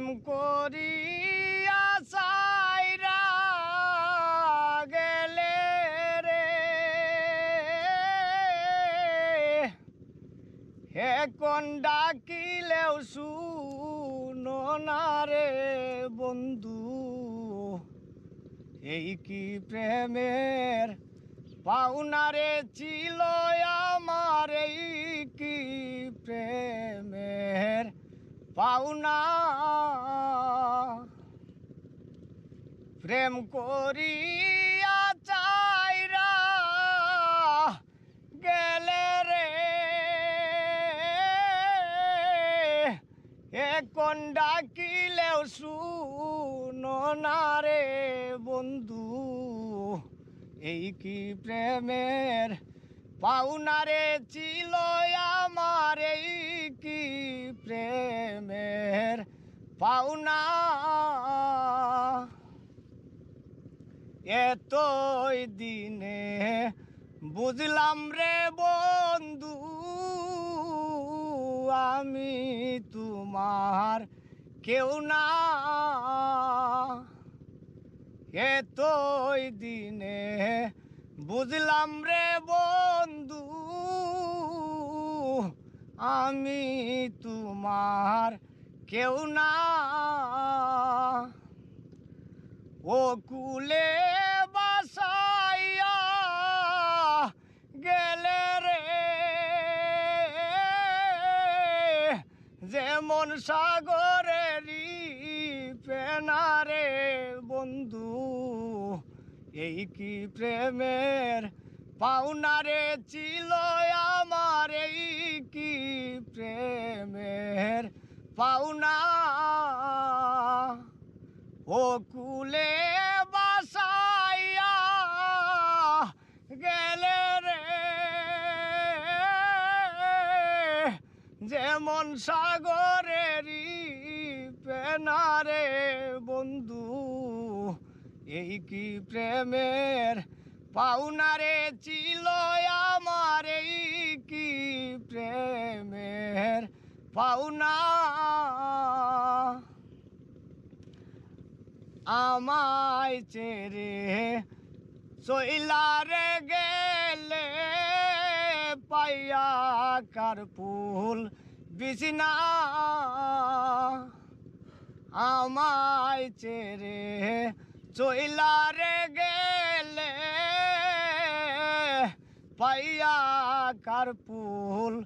প্রেম করিয়া সাইরা গেলে ডাকিলেও শুনো না রে বন্ধু, এই কি প্রেমের পাওনারে ছিল আমার, এই কি প্রেমের পাওনা প্রেম করিয়া চাইরা গেলে রে। এখন ডাকিলেও শুনো না রে বন্ধু, এই কি প্রেমের পাওনারে ছিল আমার, এই কি প্রেমের পাওনা? এতই দিনে বুঝলাম রে বন্ধু, আমি তোমার কেউ না। এতই দিনে বুঝলাম রে বন্ধু, আমি তোমার কেউ না। ও কুলে বাসাইয়া গেলে রে। যেমন সাগরেরই পেনারে, বন্ধু, এই কি প্রেমের পাওনারে ছিল আমার, এই কি প্রেমের পাওনা ও কুলে বাসাইয়া গেলে রে। যেমন সাগরেরই পেনারে বন্ধু, এই কি প্রেমের পাওনারে ছিল আমার, এই কি প্রেমের পাওনা? আমায় চেরে। চইলারে গেলে পাইয়া কার ফুল বিছনা? আমায় চেরে। চইলারে গেলে পাইয়া কার ফুল